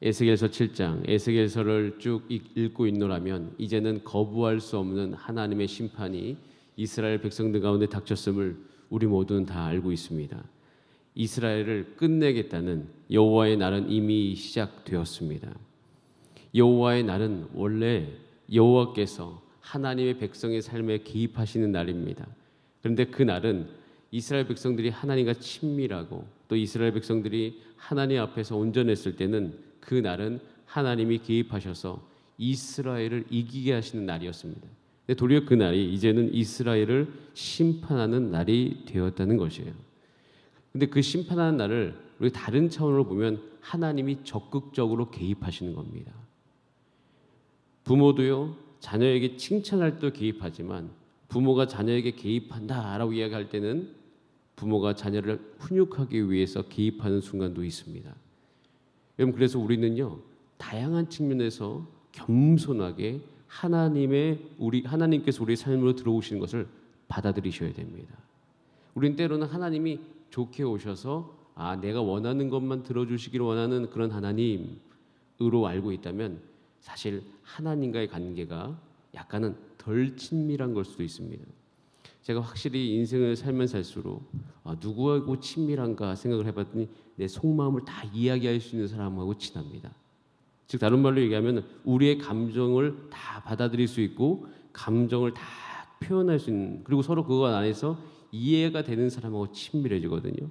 에스겔서 7장 에스겔서를 쭉 읽- 읽고 있노라면 이제는 거부할 수 없는 하나님의 심판이 이스라엘 백성들 가운데 닥쳤음을 우리 모두는 다 알고 있습니다. 이스라엘을 끝내겠다는 여호와의 날은 이미 시작되었습니다. 여호와의 날은 원래 여호와께서 하나님의 백성의 삶에 개입하시는 날입니다. 그런데 그 날은 이스라엘 백성들이 하나님과 친밀하고 또 이스라엘 백성들이 하나님 앞에서 온전했을 때는 그 날은 하나님이 개입하셔서 이스라엘을 이기게 하시는 날이었습니다. 근데 도리어 그 날이 이제는 이스라엘을 심판하는 날이 되었다는 것이에요. 근데 그 심판하는 날을 우리 다른 차원으로 보면 하나님이 적극적으로 개입하시는 겁니다. 부모도요 자녀에게 칭찬할 때 개입하지만 부모가 자녀에게 개입한다라고 이야기할 때는 부모가 자녀를 훈육하기 위해서 개입하는 순간도 있습니다. 여러분 그래서 우리는요 다양한 측면에서 겸손하게 하나님의 우리 하나님께서 우리 삶으로 들어오시는 것을 받아들이셔야 됩니다. 우리는 때로는 하나님이 좋게 오셔서 아 내가 원하는 것만 들어주시기를 원하는 그런 하나님으로 알고 있다면 사실 하나님과의 관계가 약간은 덜 친밀한 걸 수도 있습니다. 제가 확실히 인생을 살면 살수록 아, 누구하고 친밀한가 생각을 해봤더니 내 속마음을 다 이야기할 수 있는 사람하고 친합니다. 즉 다른 말로 얘기하면 우리의 감정을 다 받아들일 수 있고 감정을 다 표현할 수 있는 그리고 서로 그거 안에서 이해가 되는 사람하고 친밀해지거든요.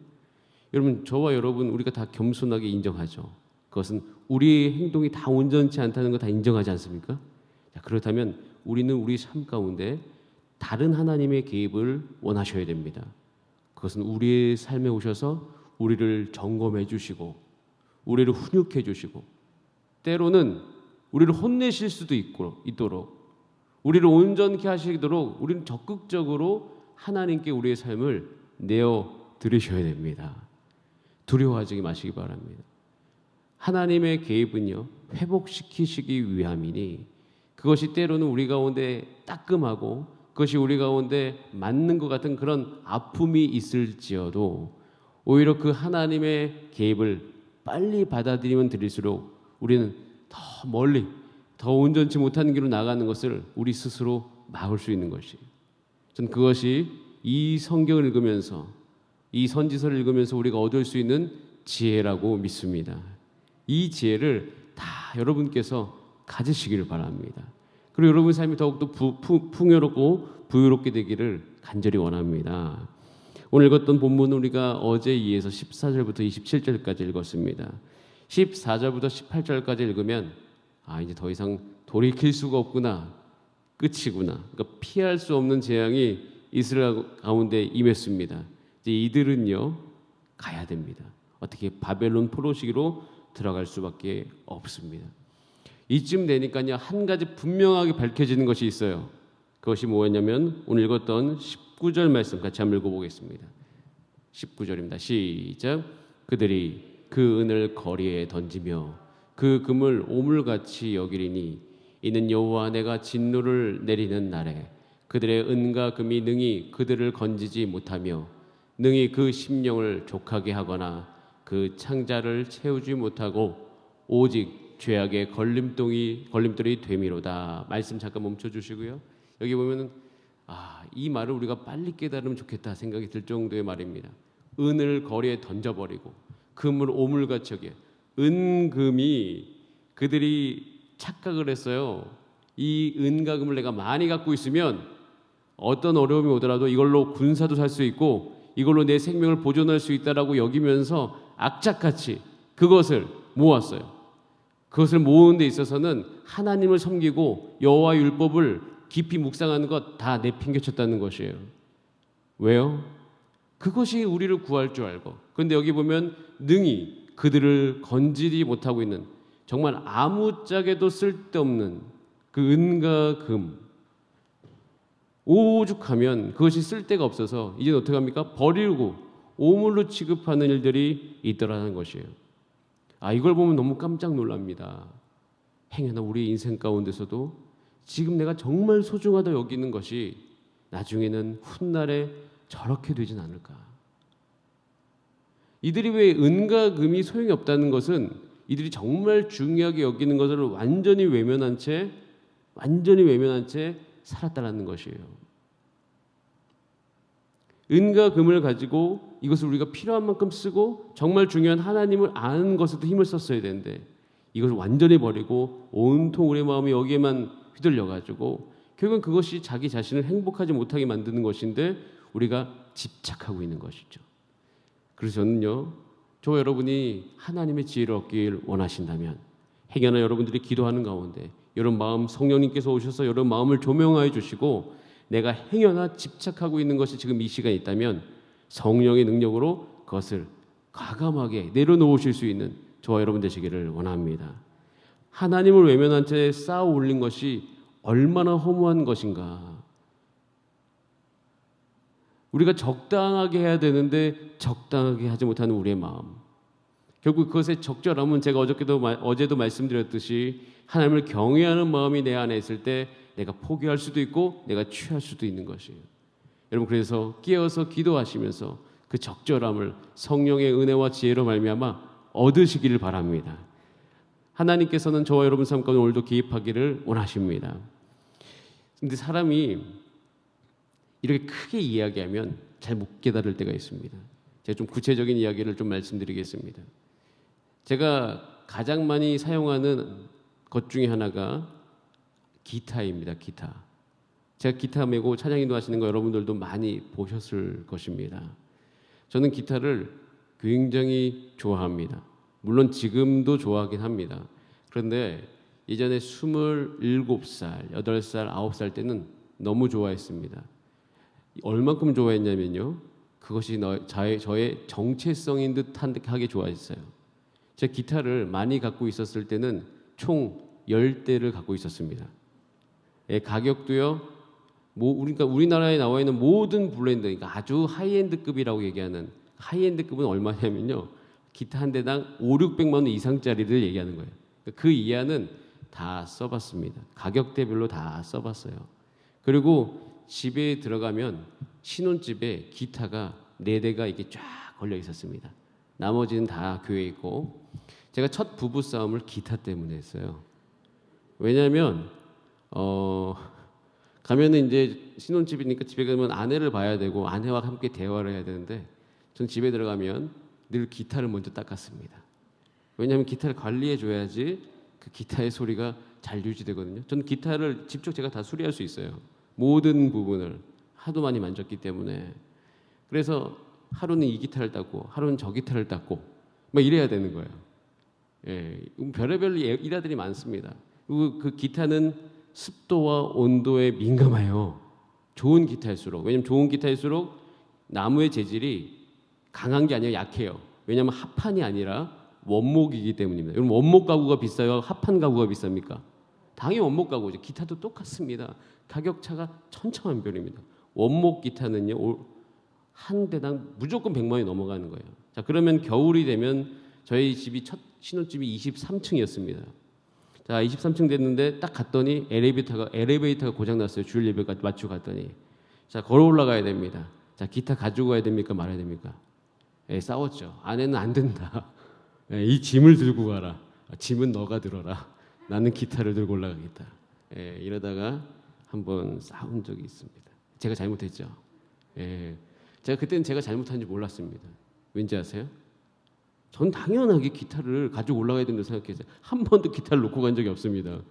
여러분 저와 여러분 우리가 다 겸손하게 인정하죠. 그것은 우리의 행동이 다 온전치 않다는 거 다 인정하지 않습니까? 자, 그렇다면 우리는 우리 삶 가운데 다른 하나님의 개입을 원하셔야 됩니다. 그것은 우리의 삶에 오셔서 우리를 점검해 주시고 우리를 훈육해 주시고 때로는 우리를 혼내실 수도 있고 있도록 우리를 온전케 하시도록 우리는 적극적으로 하나님께 우리의 삶을 내어 드리셔야 됩니다. 두려워하지 마시기 바랍니다. 하나님의 개입은요 회복시키시기 위함이니 그것이 때로는 우리 가운데 따끔하고 그것이 우리 가운데 맞는 것 같은 그런 아픔이 있을지어도 오히려 그 하나님의 개입을 빨리 받아들이면 들일수록 우리는 더 멀리 더 온전치 못한 길로 나가는 것을 우리 스스로 막을 수 있는 것이. 전 그것이 이 성경을 읽으면서 이 선지서를 읽으면서 우리가 얻을 수 있는 지혜라고 믿습니다. 이 지혜를 다 여러분께서 가지시기를 바랍니다. 그리고 여러분 삶이 더욱더 부, 부, 풍요롭고 부유롭게 되기를 간절히 원합니다. 오늘 읽었던 본문은 우리가 어제 이해서 14절부터 27절까지 읽었습니다. 14절부터 18절까지 읽으면 아 이제 더 이상 돌이킬 수가 없구나 끝이구나 그러니까 피할 수 없는 재앙이 이스라엘 가운데 임했습니다. 이제 이들은요 가야 됩니다. 어떻게 바벨론 포로시기로 들어갈 수밖에 없습니다. 이쯤 되니까요 한 가지 분명하게 밝혀지는 것이 있어요. 그것이 뭐였냐면 오늘 읽었던 19절 말씀 같이 한번 읽어보겠습니다. 19절입니다. 시작. 그들이 그 은을 거리에 던지며 그 금을 오물같이 여기리니 이는 여호와 내가 진노를 내리는 날에 그들의 은과 금이 능히 그들을 건지지 못하며 능히 그 심령을 족하게 하거나 그 창자를 채우지 못하고 오직 죄악의 걸림돌이 걸림돌이 되미로다. 말씀 잠깐 멈춰 주시고요. 여기 보면은 아, 이 말을 우리가 빨리 깨달으면 좋겠다 생각이 들 정도의 말입니다. 은을 거리에 던져 버리고 금을 오물같이 여겨. 은금이 그들이 착각을 했어요. 이 은과 금을 내가 많이 갖고 있으면 어떤 어려움이 오더라도 이걸로 군사도 살 수 있고 이걸로 내 생명을 보존할 수 있다라고 여기면서 악착같이 그것을 모았어요. 그것을 모으는 데 있어서는 하나님을 섬기고 여호와 율법을 깊이 묵상하는 것 다 내팽개쳤다는 것이에요. 왜요? 그것이 우리를 구할 줄 알고. 그런데 여기 보면 능히 그들을 건지지 못하고 있는 정말 아무짝에도 쓸데없는 그 은과 금 오죽하면 그것이 쓸데가 없어서 이제 어떻게 합니까? 버리고 오물로 취급하는 일들이 있더라는 것이에요. 아 이걸 보면 너무 깜짝 놀랍니다. 행여나 우리 인생 가운데서도 지금 내가 정말 소중하다 여기는 것이 나중에는 훗날에 저렇게 되진 않을까. 이들이 왜 은과 금이 소용이 없다는 것은 이들이 정말 중요하게 여기는 것을 완전히 외면한 채 완전히 외면한 채 살았다라는 것이에요. 은과 금을 가지고 이것을 우리가 필요한 만큼 쓰고 정말 중요한 하나님을 아는 것에도 힘을 썼어야 되는데 이것을 완전히 버리고 온통 우리의 마음이 여기에만 휘둘려 가지고 결국은 그것이 자기 자신을 행복하지 못하게 만드는 것인데 우리가 집착하고 있는 것이죠. 그래서 저는요, 저 여러분이 하나님의 지혜를 얻길 원하신다면 행여나 여러분들이 기도하는 가운데 여러분 마음 성령님께서 오셔서 여러분 마음을 조명하여 주시고 내가 행여나 집착하고 있는 것이 지금 이 시간에 있다면 성령의 능력으로 그것을 과감하게 내려놓으실 수 있는 저와 여러분 되시기를 원합니다. 하나님을 외면한 채 쌓아 올린 것이 얼마나 허무한 것인가. 우리가 적당하게 해야 되는데 적당하게 하지 못하는 우리의 마음. 결국 그것의 적절함은 제가 어저께도 어제도 말씀드렸듯이 하나님을 경외하는 마음이 내 안에 있을 때 내가 포기할 수도 있고 내가 취할 수도 있는 것이에요. 여러분 그래서 깨어서 기도하시면서 그 적절함을 성령의 은혜와 지혜로 말미암아 얻으시기를 바랍니다. 하나님께서는 저와 여러분 삶 가운데 오늘도 개입하기를 원하십니다. 근데 사람이 이렇게 크게 이야기하면 잘 못 깨달을 때가 있습니다. 제가 좀 구체적인 이야기를 좀 말씀드리겠습니다. 제가 가장 많이 사용하는 것 중에 하나가 기타입니다. 기타. 제가 기타 메고 찬양 인도하시는 거 여러분들도 많이 보셨을 것입니다. 저는 기타를 굉장히 좋아합니다. 물론 지금도 좋아하긴 합니다. 그런데 예전에 27살, 8살, 9살 때는 너무 좋아했습니다. 얼만큼 좋아했냐면요. 그것이 너, 저의, 저의 정체성인 듯하게 좋아했어요. 제 기타를 많이 갖고 있었을 때는 총 10대를 갖고 있었습니다. 예, 가격도요. 뭐 그러니까 우리나라에 나와 있는 모든 블렌드, 그러니까 아주 하이엔드급이라고 얘기하는 하이엔드급은 얼마냐면요. 기타 한 대당 5, 600만 원 이상짜리를 얘기하는 거예요. 그 이하는 다 써봤습니다. 가격대별로 다 써봤어요. 그리고 집에 들어가면 신혼집에 기타가 네 대가 이렇게 쫙 걸려 있었습니다. 나머지는 다 교회에 있고 제가 첫 부부 싸움을 기타 때문에 했어요. 왜냐하면 어 가면은 이제 신혼집이니까 집에 가면 아내를 봐야 되고 아내와 함께 대화를 해야 되는데 전 집에 들어가면 늘 기타를 먼저 닦았습니다. 왜냐하면 기타를 관리해 줘야지 그 기타의 소리가 잘 유지되거든요. 저는 기타를 직접 제가 다 수리할 수 있어요. 모든 부분을 하도 많이 만졌기 때문에 그래서 하루는 이 기타를 닦고 하루는 저 기타를 닦고 막 이래야 되는 거예요. 예, 별의별 예, 일화들이 많습니다. 그리고 그 기타는 습도와 온도에 민감해요. 좋은 기타일수록 왜냐면 좋은 기타일수록 나무의 재질이 강한 게 아니라 약해요. 왜냐하면 합판이 아니라 원목이기 때문입니다. 여러분 원목 가구가 비싸요? 합판 가구가 비쌉니까? 당연히 원목 가구죠. 기타도 똑같습니다. 가격 차가 천차만별입니다. 원목 기타는요 한 대당 무조건 100만 원이 넘어가는 거예요. 자 그러면 겨울이 되면 저희 집이 첫 신혼집이 23층이었습니다. 자 23층 됐는데 딱 갔더니 엘리베이터가 엘리베이터가 고장 났어요. 주일 예배 맞추고 갔더니 자 걸어 올라가야 됩니다. 자 기타 가지고 가야 됩니까 말아야 됩니까? 예, 싸웠죠. 아내는 안 된다. 예, 이 짐을 들고 가라. 짐은 너가 들어라. 나는 기타를 들고 올라가겠다. 예, 이러다가 한번 싸운 적이 있습니다. 제가 잘못했죠. 예, 제가 그때는 제가 잘못한지 몰랐습니다. 왠지 아세요? 전 당연하게 기타를 가지고 올라가야 된다고 생각했어요. 한 번도 기타를 놓고 간 적이 없습니다.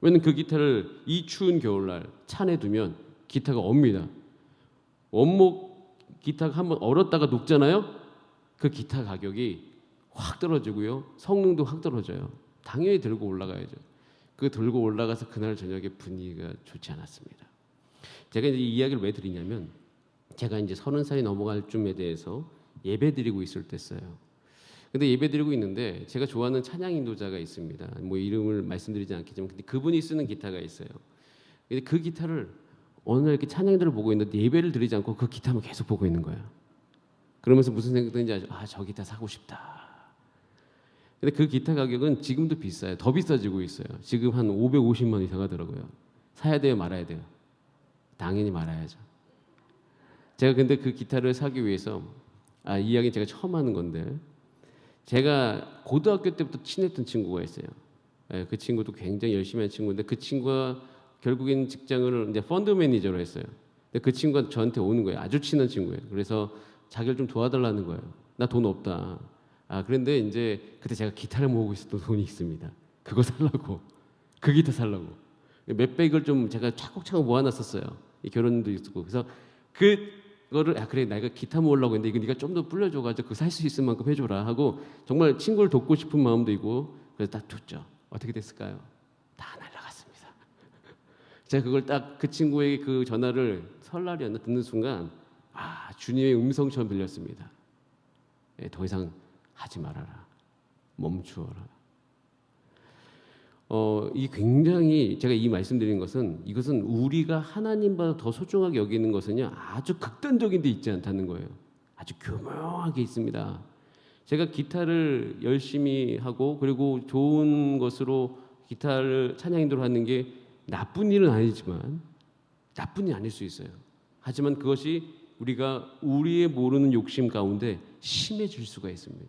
왜냐면 그 기타를 이 추운 겨울날 찬에 두면 기타가 옵니다. 원목 기타가 한번 얼었다가 녹잖아요. 그 기타 가격이 확 떨어지고요. 성능도 확 떨어져요. 당연히 들고 올라가야죠. 그 들고 올라가서 그날 저녁에 분위기가 좋지 않았습니다. 제가 이제 이 이야기를 왜 드리냐면 제가 이제 서른 살이 넘어갈 쯤에 대해서 예배 드리고 있을 때어요. 근데 예배 드리고 있는데 제가 좋아하는 찬양 인도자가 있습니다. 뭐 이름을 말씀드리지 않겠지만 근데 그분이 쓰는 기타가 있어요. 근데 그 기타를 어느 날 이렇게 찬양들을 보고 있는데 예배를 드리지 않고 그 기타만 계속 보고 있는 거예요. 그러면서 무슨 생각 드는지 아죠? 아, 저 기타 사고 싶다. 근데 그 기타 가격은 지금도 비싸요. 더 비싸지고 있어요. 지금 한 550만 이상 하더라고요. 사야 돼요, 말아야 돼요? 당연히 말아야죠. 제가 근데 그 기타를 사기 위해서 아, 이 이야기 제가 처음 하는 건데 제가 고등학교 때부터 친했던 친구가 있어요. 예, 그 친구도 굉장히 열심히 한 친구인데 그 친구가 결국엔 직장을 이제 펀드 매니저로 했어요. 근데 그 친구가 저한테 오는 거예요. 아주 친한 친구예요. 그래서 자기를 좀 도와달라는 거예요. 나 돈 없다. 아 그런데 이제 그때 제가 기타를 모으고 있었던 돈이 있습니다. 그거 살라고 그 기타 살라고 몇백을 좀 제가 차곡차곡 모아놨었어요. 이 결혼도 있었고 그래서 그 거를 아 그래 내가 기타 모으려고 했는데 이거 네가 좀 더 불려줘가지고 그 살 수 있을 만큼 해줘라 하고 정말 친구를 돕고 싶은 마음도 있고 그래서 딱 줬죠. 어떻게 됐을까요? 다 날라갔습니다. 제가 그걸 딱 그 친구에게 그 전화를 설날이었나 듣는 순간 아 주님의 음성처럼 들렸습니다. 예, 더 이상 하지 말아라. 멈추어라. 어, 이 굉장히 제가 이 말씀드린 것은 이것은 우리가 하나님보다 더 소중하게 여기는 것은요 아주 극단적인 데 있지 않다는 거예요. 아주 교묘하게 있습니다. 제가 기타를 열심히 하고 그리고 좋은 것으로 기타를 찬양 인도를 하는 게 나쁜 일은 아니지만 나쁜 일이 아닐 수 있어요. 하지만 그것이 우리가 우리의 모르는 욕심 가운데 심해질 수가 있습니다.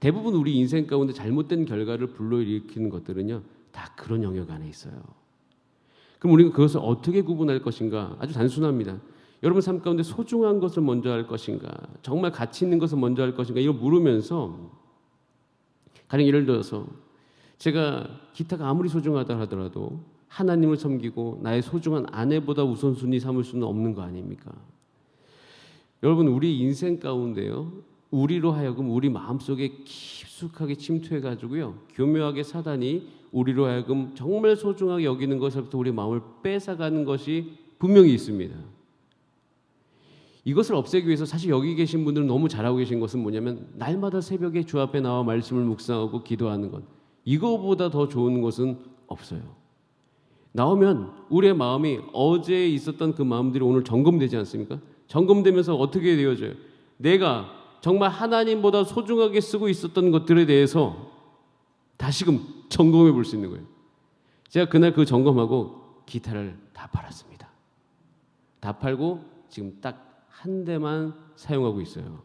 대부분 우리 인생 가운데 잘못된 결과를 불러일으키는 것들은요, 다 그런 영역 안에 있어요. 그럼 우리가 그것을 어떻게 구분할 것인가? 아주 단순합니다. 여러분 삶 가운데 소중한 것을 먼저 할 것인가? 정말 가치 있는 것을 먼저 할 것인가? 이걸 물으면서 가령 예를 들어서 제가 기타가 아무리 소중하다 하더라도 하나님을 섬기고 나의 소중한 아내보다 우선순위 삼을 수는 없는 거 아닙니까? 여러분 우리 인생 가운데요 우리로 하여금 우리 마음속에 깊숙하게 침투해 가지고요 교묘하게 사단이 우리로 하여금 정말 소중하게 여기는 것에부터 우리 마음을 뺏어가는 것이 분명히 있습니다. 이것을 없애기 위해서 사실 여기 계신 분들은 너무 잘하고 계신 것은 뭐냐면 날마다 새벽에 주 앞에 나와 말씀을 묵상하고 기도하는 것 이거보다 더 좋은 것은 없어요. 나오면 우리의 마음이 어제 있었던 그 마음들이 오늘 점검되지 않습니까? 점검되면서 어떻게 되어져요? 내가 정말 하나님보다 소중하게 쓰고 있었던 것들에 대해서 다시금 점검해 볼 수 있는 거예요. 제가 그날 그 점검하고 기타를 다 팔았습니다. 다 팔고 지금 딱 한 대만 사용하고 있어요.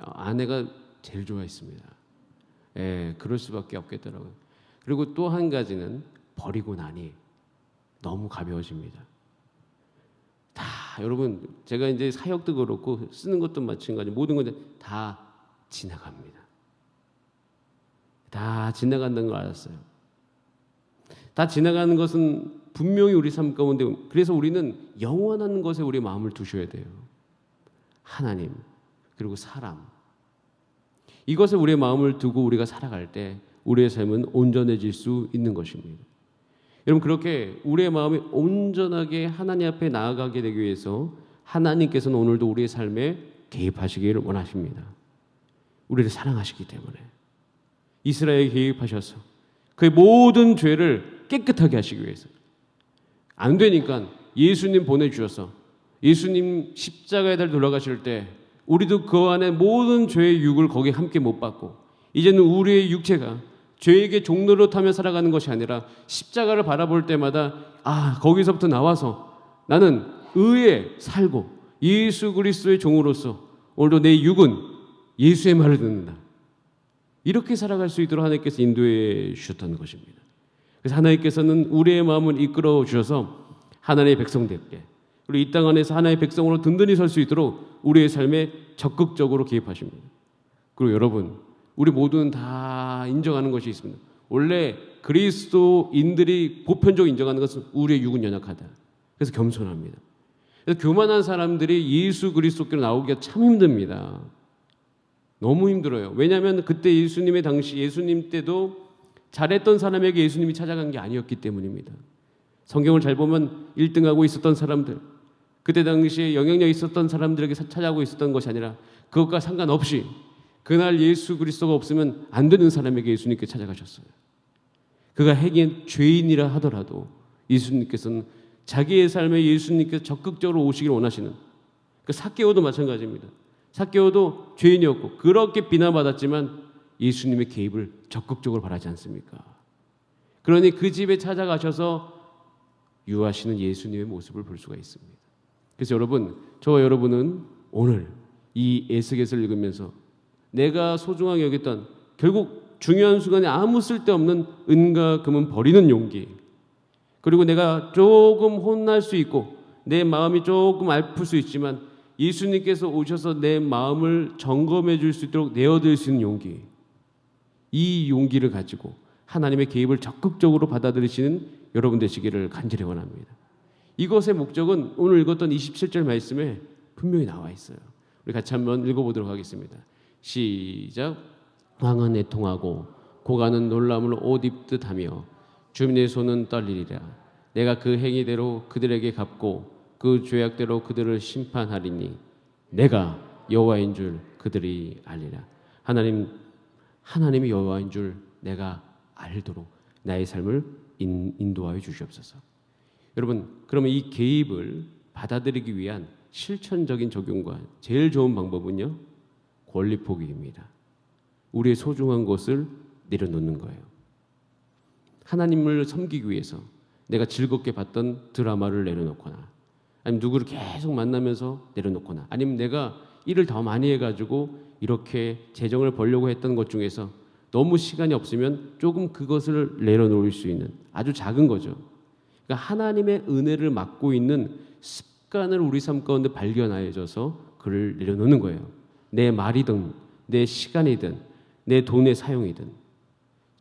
아내가 제일 좋아했습니다. 예, 그럴 수밖에 없겠더라고요. 그리고 또 한 가지는 버리고 나니 너무 가벼워집니다. 다 여러분 제가 이제 사역도 그렇고 쓰는 것도 마찬가지 모든 것다 지나갑니다. 다 지나간다는 걸 알았어요. 다 지나가는 것은 분명히 우리 삶 가운데 그래서 우리는 영원한 것에 우리 마음을 두셔야 돼요. 하나님 그리고 사람 이것에 우리의 마음을 두고 우리가 살아갈 때 우리의 삶은 온전해질 수 있는 것입니다. 여러분 그렇게 우리의 마음이 온전하게 하나님 앞에 나아가게 되기 위해서 하나님께서는 오늘도 우리의 삶에 개입하시기를 원하십니다. 우리를 사랑하시기 때문에 이스라엘에 개입하셔서 그의 모든 죄를 깨끗하게 하시기 위해서 안 되니까 예수님 보내주셔서 예수님 십자가에 달 돌아가실 때 우리도 그 안에 모든 죄의 육을 거기에 함께 못 받고 이제는 우리의 육체가 죄에게 종로로 타며 살아가는 것이 아니라 십자가를 바라볼 때마다 아 거기서부터 나와서 나는 의에 살고 예수 그리스도의 종으로서 오늘도 내 육은 예수의 말을 듣는다. 이렇게 살아갈 수 있도록 하나님께서 인도해 주셨던 것입니다. 그래서 하나님께서는 우리의 마음을 이끌어 주셔서 하나님의 백성답게 그리고 이 땅 안에서 하나님의 백성으로 든든히 설 수 있도록 우리의 삶에 적극적으로 개입하십니다. 그리고 여러분 우리 모두는 다 인정하는 것이 있습니다. 원래 그리스도인들이 보편적으로 인정하는 것은 우리의 육은 연약하다. 그래서 겸손합니다. 그래서 교만한 사람들이 예수 그리스도께로 나오기가 참 힘듭니다. 너무 힘들어요. 왜냐하면 그때 예수님의 당시 예수님 때도 잘했던 사람에게 예수님이 찾아간 게 아니었기 때문입니다. 성경을 잘 보면 1등하고 있었던 사람들, 그때 당시에 영향력 있었던 사람들에게 찾아가고 있었던 것이 아니라 그것과 상관없이 그날 예수 그리스도가 없으면 안 되는 사람에게 예수님께 찾아가셨어요. 그가 행인 죄인이라 하더라도 예수님께서는 자기의 삶에 예수님께서 적극적으로 오시길 원하시는 그 사케오도 마찬가지입니다. 사케오도 죄인이었고 그렇게 비난받았지만 예수님의 개입을 적극적으로 바라지 않습니까? 그러니 그 집에 찾아가셔서 유하시는 예수님의 모습을 볼 수가 있습니다. 그래서 여러분, 저와 여러분은 오늘 이 에스겔을 읽으면서 내가 소중하게 여겼던 결국 중요한 순간에 아무 쓸데없는 은과 금은 버리는 용기. 그리고 내가 조금 혼날 수 있고 내 마음이 조금 아플 수 있지만 예수님께서 오셔서 내 마음을 점검해 줄 수 있도록 내어드릴 수 있는 용기. 이 용기를 가지고 하나님의 개입을 적극적으로 받아들이시는 여러분 되시기를 간절히 원합니다. 이것의 목적은 오늘 읽었던 27절 말씀에 분명히 나와 있어요. 우리 같이 한번 읽어보도록 하겠습니다. 시작. 왕은 애통하고 고가는 놀람을 옷 입듯 하며 주민의 손은 떨리리라. 내가 그 행위대로 그들에게 갚고 그 죄악대로 그들을 심판하리니 내가 여호와인 줄 그들이 알리라. 하나님 하나님이 여호와인 줄 내가 알도록 나의 삶을 인, 인도하여 주시옵소서. 여러분, 그러면 이 개입을 받아들이기 위한 실천적인 적용과 제일 좋은 방법은요. 권리 포기입니다. 우리의 소중한 것을 내려놓는 거예요. 하나님을 섬기기 위해서 내가 즐겁게 봤던 드라마를 내려놓거나 아니면 누구를 계속 만나면서 내려놓거나 아니면 내가 일을 더 많이 해가지고 이렇게 재정을 벌려고 했던 것 중에서 너무 시간이 없으면 조금 그것을 내려놓을 수 있는 아주 작은 거죠. 그러니까 하나님의 은혜를 맡고 있는 습관을 우리 삶 가운데 발견하여져서 그를 내려놓는 거예요. 내 말이든 내 시간이든 내 돈의 사용이든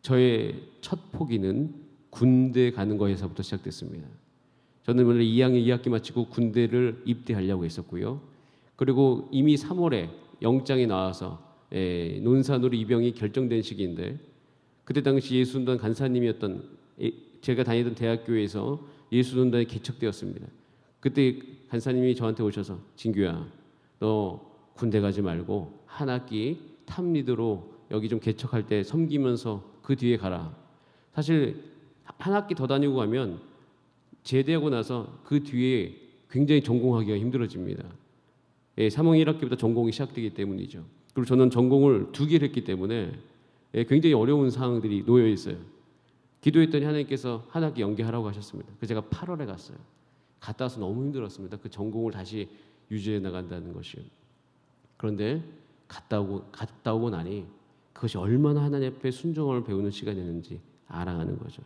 저의 첫 포기는 군대 가는 거에서부터 시작됐습니다. 저는 원래 2학년 2학기 마치고 군대를 입대하려고 했었고요. 그리고 이미 3월에 영장이 나와서 에, 논산으로 입영이 결정된 시기인데 그때 당시 예수논단 간사님이었던 에, 제가 다니던 대학교에서 예수논단이 개척되었습니다. 그때 간사님이 저한테 오셔서 진규야 너 군대 가지 말고 한 학기 탑리드로 여기 좀 개척할 때 섬기면서 그 뒤에 가라. 사실 한 학기 더 다니고 가면 제대하고 나서 그 뒤에 굉장히 전공하기가 힘들어집니다. 예, 3학년 1학기부터 전공이 시작되기 때문이죠. 그리고 저는 전공을 두 개를 했기 때문에 예, 굉장히 어려운 상황들이 놓여 있어요. 기도했더니 하나님께서 한 학기 연계하라고 하셨습니다. 그래서 제가 8월에 갔어요. 갔다 와서 너무 힘들었습니다. 그 전공을 다시 유지해 나간다는 것이요. 그런데 갔다 오고 갔다 오고 나니 그것이 얼마나 하나님 앞에 순종을 배우는 시간이었는지 알아가는 거죠.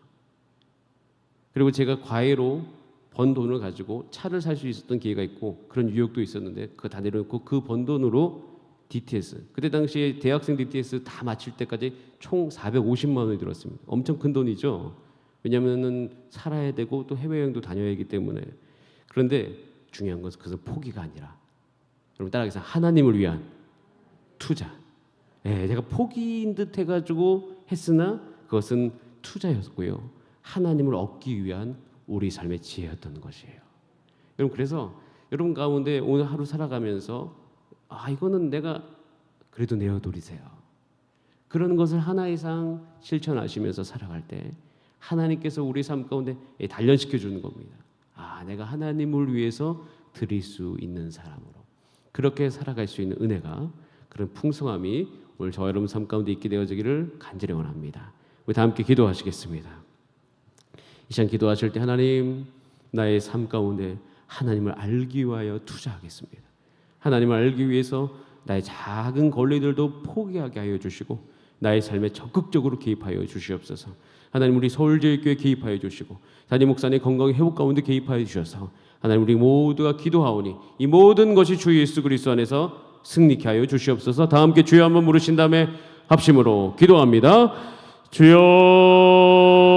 그리고 제가 과외로 번 돈을 가지고 차를 살 수 있었던 기회가 있고 그런 유혹도 있었는데 그거 다 내려놓고 그 번 돈으로 DTS 그때 당시에 대학생 DTS 다 마칠 때까지 총 450만 원이 들었습니다. 엄청 큰 돈이죠. 왜냐하면은 살아야 되고 또 해외여행도 다녀야 하기 때문에 그런데 중요한 것은 그것은 포기가 아니라 여러분 따라하겠습니다. 하나님을 위한 투자. 예, 제가 포기인 듯 해가지고 했으나 그것은 투자였고요. 하나님을 얻기 위한 우리 삶의 지혜였던 것이에요. 여러분 그래서 여러분 가운데 오늘 하루 살아가면서 아 이거는 내가 그래도 내어돌이세요. 그런 것을 하나 이상 실천하시면서 살아갈 때 하나님께서 우리 삶 가운데 단련시켜 주는 겁니다. 아 내가 하나님을 위해서 드릴 수 있는 사람으로 그렇게 살아갈 수 있는 은혜가 그런 풍성함이 오늘 저 여러분 삶 가운데 있게 되어지기를 간절히 원합니다. 우리 다 함께 기도하시겠습니다. 이 시간 기도하실 때 하나님 나의 삶 가운데 하나님을 알기 위하여 투자하겠습니다. 하나님을 알기 위해서 나의 작은 권리들도 포기하게 하여 주시고 나의 삶에 적극적으로 개입하여 주시옵소서. 하나님 우리 서울제일교회 개입하여 주시고 단임 목사님 건강 회복 가운데 개입하여 주셔서 하나님 우리 모두가 기도하오니 이 모든 것이 주 예수 그리스도 안에서 승리케 하여 주시옵소서. 다 함께 주여 한번 부르신 다음에 합심으로 기도합니다. 주여